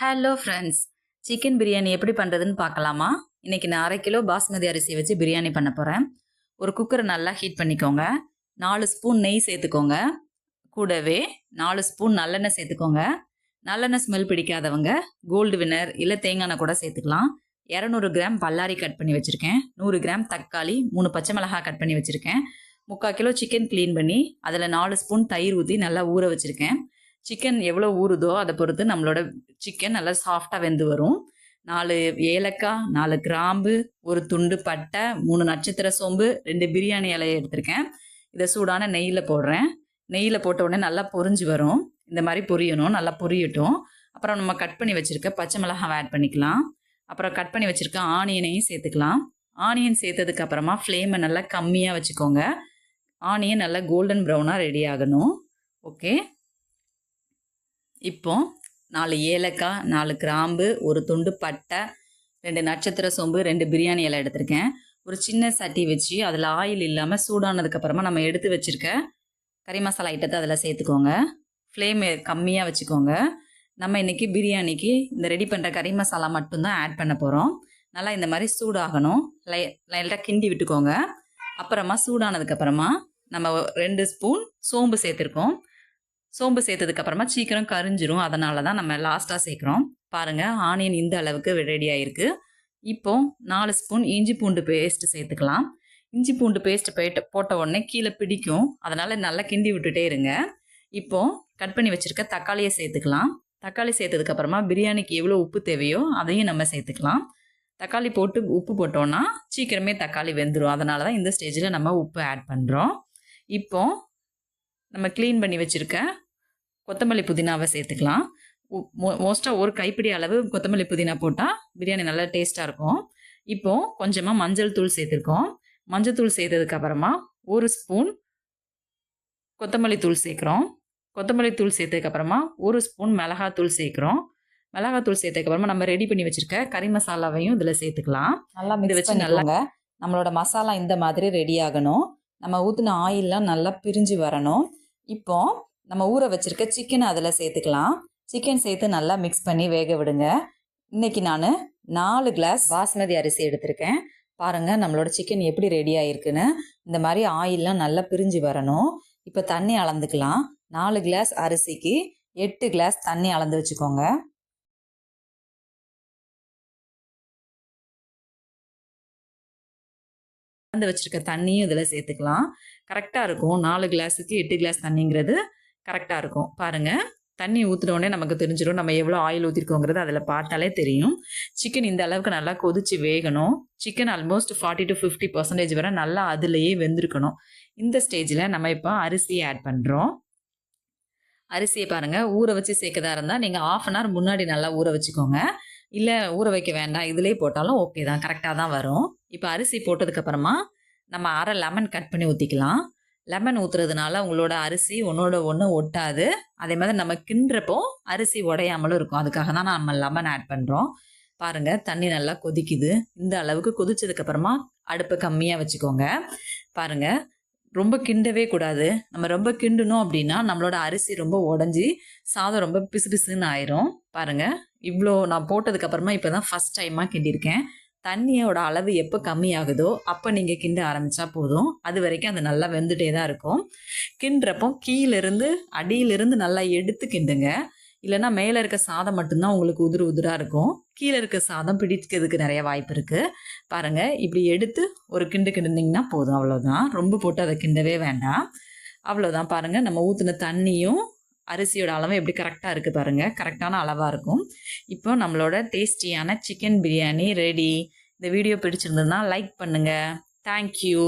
Hello friends chicken biryani எப்படி பண்ணுறதுன்னு பார்க்கலாமா? இன்றைக்கி நான் அரை கிலோ பாஸ்மதி அரிசி வச்சு பிரியாணி பண்ண போகிறேன் ஒரு குக்கரை நல்லா ஹீட் பண்ணிக்கோங்க. நாலு ஸ்பூன் நெய் சேர்த்துக்கோங்க. கூடவே நாலு ஸ்பூன் நல்லெண்ணெய் சேர்த்துக்கோங்க. நல்லெண்ணெய் ஸ்மெல் பிடிக்காதவங்க கோல்டு வினர் இல்லை தேங்காய் எண்ணெய் கூட சேர்த்துக்கலாம். இரநூறு கிராம் பல்லாரி கட் பண்ணி வச்சுருக்கேன். நூறு கிராம் தக்காளி மூணு பச்சை மிளகாய் கட் பண்ணி வச்சுருக்கேன். முக்கால் கிலோ சிக்கன் க்ளீன் பண்ணி அதில் நாலு ஸ்பூன் தயிர் ஊற்றி நல்லா ஊற வச்சுருக்கேன். சிக்கன் எவ்வளோ ஊறுதோ அதை பொறுத்து நம்மளோட சிக்கன் நல்லா சாஃப்டாக வெந்து வரும். நாலு ஏலக்காய் நாலு கிராம்பு ஒரு துண்டு பட்டை மூணு நட்சத்திர சோம்பு ரெண்டு பிரியாணி இலையை எடுத்திருக்கேன். இதை சூடான நெய்யில் போடுறேன். நெய்யில் போட்ட உடனே நல்லா பொரிஞ்சு வரும். இந்த மாதிரி பொரியணும் நல்லா பொரியட்டும். அப்புறம் நம்ம கட் பண்ணி வச்சுருக்க பச்சை மிளகாய் ஆட் பண்ணிக்கலாம். அப்புறம் கட் பண்ணி வச்சுருக்க ஆனியனையும் சேர்த்துக்கலாம். ஆனியன் சேர்த்ததுக்கு அப்புறமா ஃப்ளேமை நல்லா கம்மியாக வச்சுக்கோங்க. ஆனியன் நல்லா கோல்டன் ப்ரௌனாக ரெடி ஆகணும். ஓகே இப்போ நாலு ஏலக்காய் நாலு கிராம்பு ஒரு துண்டு பட்டை ரெண்டு நட்சத்திர சோம்பு ரெண்டு பிரியாணி இலை எடுத்திருக்கேன். ஒரு சின்ன சட்டி வச்சு அதில் ஆயில் இல்லாமல் சூடானதுக்கப்புறமா நம்ம எடுத்து வச்சுருக்க கறி மசாலா ஐட்டத்தை அதில் சேர்த்துக்கோங்க. ஃப்ளேம் கம்மியாக வச்சுக்கோங்க. நம்ம இன்றைக்கி பிரியாணிக்கு இந்த ரெடி பண்ணுற கறி மசாலா மட்டும்தான் ஆட் பண்ண போகிறோம் நல்லா இந்த மாதிரி சூடாகணும். லை லைட்டாக கிண்டி விட்டுக்கோங்க. அப்புறமா சூடானதுக்கப்புறமா நம்ம ரெண்டு ஸ்பூன் சோம்பு சேர்த்துருக்கோம். சோம்பு சேர்த்ததுக்கு அப்புறமா சீக்கிரம் கரிஞ்சிரும். அதனால தான் நம்ம லாஸ்ட்டாக சேர்க்குறோம். பாருங்கள் ஆனியன் இந்த அளவுக்கு ரெடி ஆயிருக்கு. இப்போ நாலு ஸ்பூன் இஞ்சி பூண்டு பேஸ்ட்டு சேர்த்துக்கலாம். இஞ்சி பூண்டு பேஸ்ட் போயிட்டு போட்ட உடனே கீழே பிடிக்கும். அதனால் நல்லா கிண்டி விட்டுட்டே இருங்க. இப்போ கட் பண்ணி வச்சுருக்க தக்காளியை சேர்த்துக்கலாம். தக்காளி சேர்த்ததுக்கப்புறமா பிரியாணிக்கு எவ்வளோ உப்பு தேவையோ அதையும் நம்ம சேர்த்துக்கலாம். தக்காளி போட்டு உப்பு போட்டோன்னா சீக்கிரமே தக்காளி வெந்துடும் அதனால தான் இந்த ஸ்டேஜில் நம்ம உப்பு ஆட் பண்ணுறோம் இப்போ நம்ம க்ளீன் பண்ணி வச்சுருக்க கொத்தமல்லி புதினாவை சேர்த்துக்கலாம். மோஸ்ட்டாக ஒரு கைப்பிடி அளவு கொத்தமல்லி புதினா போட்டால் பிரியாணி நல்லா டேஸ்ட்டாக இருக்கும். இப்போது கொஞ்சமாக மஞ்சள் தூள் சேர்த்துருக்கோம். மஞ்சள் தூள் சேர்த்ததுக்கு அப்புறமா ஒரு ஸ்பூன் கொத்தமல்லி தூள் சேர்க்குறோம். கொத்தமல்லி தூள் சேர்த்ததுக்கு அப்புறமா ஒரு ஸ்பூன் மிளகாத்தூள் சேர்க்குறோம். மிளகாத்தூள் சேர்த்ததுக்கு அப்புறமா நம்ம ரெடி பண்ணி வச்சிருக்க கறி மசாலாவையும் இதில் சேர்த்துக்கலாம். நல்லா இதை வச்சு நல்லா- நம்மளோட மசாலா இந்த மாதிரி ரெடி ஆகணும். நம்ம ஊற்றின ஆயில்லாம் நல்லா பிரிஞ்சு வரணும். இப்போ நம்ம ஊற வச்சிருக்க சிக்கனை அதில் சேர்த்துக்கலாம். சிக்கன் சேர்த்து நல்லா மிக்ஸ் பண்ணி வேக விடுங்க. இன்னைக்கு நான் நாலு கிளாஸ் பாஸ்மதி அரிசி எடுத்திருக்கேன். பாருங்கள் நம்மளோட சிக்கன் எப்படி ரெடி ஆயிருக்குன்னு. இந்த மாதிரி ஆயிலெலாம் நல்லா பிரிஞ்சு வரணும். இப்போ தண்ணி அளந்துக்கலாம். நாலு கிளாஸ் அரிசிக்கு எட்டு கிளாஸ் தண்ணி அளந்து வச்சுக்கோங்க. கலந்து வச்சுருக்க தண்ணியும் இதில் சேர்த்துக்கலாம். கரெக்டாக இருக்கும். நாலு கிளாஸுக்கு எட்டு கிளாஸ் தண்ணிங்கிறது கரெக்டாக இருக்கும். பாருங்கள் தண்ணி ஊற்றினோடனே நமக்கு தெரிஞ்சிடும் நம்ம எவ்வளோ ஆயில் ஊற்றிருக்கோங்கிறது அதில் பார்த்தாலே தெரியும். சிக்கன் இந்த அளவுக்கு நல்லா கொதித்து வேகணும். Chicken almost forty to fifty percentage வரை நல்லா அதுலேயே வெந்திருக்கணும். இந்த ஸ்டேஜில் நம்ம இப்போ அரிசியை ஆட் பண்ணுறோம் அரிசியை பாருங்கள் ஊற வச்சு சேர்க்கதா இருந்தால் நீங்கள் ஆஃப் அன் ஹவர் முன்னாடி நல்லா ஊற வச்சுக்கோங்க. இல்லை ஊற வைக்க வேண்டாம். இதிலே போட்டாலும் ஓகே தான். கரெக்டாக தான் வரும். இப்போ அரிசி போட்டதுக்கப்புறமா நம்ம அரை லெமன் கட் பண்ணி ஊற்றிக்கலாம் லெமன் ஊற்றுறதுனால உங்களோட அரிசி ஒன்றோட ஒன்று ஒட்டாது. அதே மாதிரி நம்ம கிண்டுறப்போ அரிசி உடையாமலும் இருக்கும். அதுக்காக தான் நம்ம லெமன் ஆட் பண்ணுறோம் பாருங்கள் தண்ணி நல்லா கொதிக்குது. இந்த அளவுக்கு கொதிச்சதுக்கப்புறமா அடுப்பை கம்மியாக வச்சுக்கோங்க. பாருங்கள் ரொம்ப கிண்டவே கூடாது. நம்ம ரொம்ப கிண்டணும் அப்படின்னா நம்மளோட அரிசி ரொம்ப உடஞ்சி சாதம் ரொம்ப பிசு பிசுன்னு ஆயிரும். பாருங்கள் இவ்வளோ நான் போட்டதுக்கப்புறமா இப்போ தான் ஃபஸ்ட் டைமாக கிண்டியிருக்கேன். தண்ணியோட அளவு எப்போ கம்மியாகுதோ அப்போ நீங்கள் கிண்ட ஆரம்பித்தா போதும். அது வரைக்கும் அது நல்லா வெந்துட்டே தான் இருக்கும். கிண்டுறப்போ கீழேருந்து அடியிலிருந்து நல்லா எடுத்து கிண்டுங்க. இல்லைன்னா மேலே இருக்க சாதம் மட்டும்தான் உங்களுக்கு உதிர் உதிராக இருக்கும். கீழே இருக்க சாதம் பிடிக்கிறதுக்கு நிறைய வாய்ப்பு இருக்குது பாருங்கள் இப்படி எடுத்து ஒரு கிண்டு கிண்டுந்திங்கன்னா போதும். அவ்வளோதான் ரொம்ப போட்டு அதை கிண்டவே வேண்டாம். அவ்வளோதான் பாருங்கள் நம்ம ஊற்றின தண்ணியும் அரிசியோட அளவு எப்படி கரெக்டாக இருக்குது பாருங்கள் கரெக்டான அளவாக இருக்கும். இப்போ நம்மளோட டேஸ்டியான சிக்கன் பிரியாணி ரெடி இந்த வீடியோ பிடிச்சிருந்ததுன்னா லைக் பண்ணுங்கள் தேங்க்யூ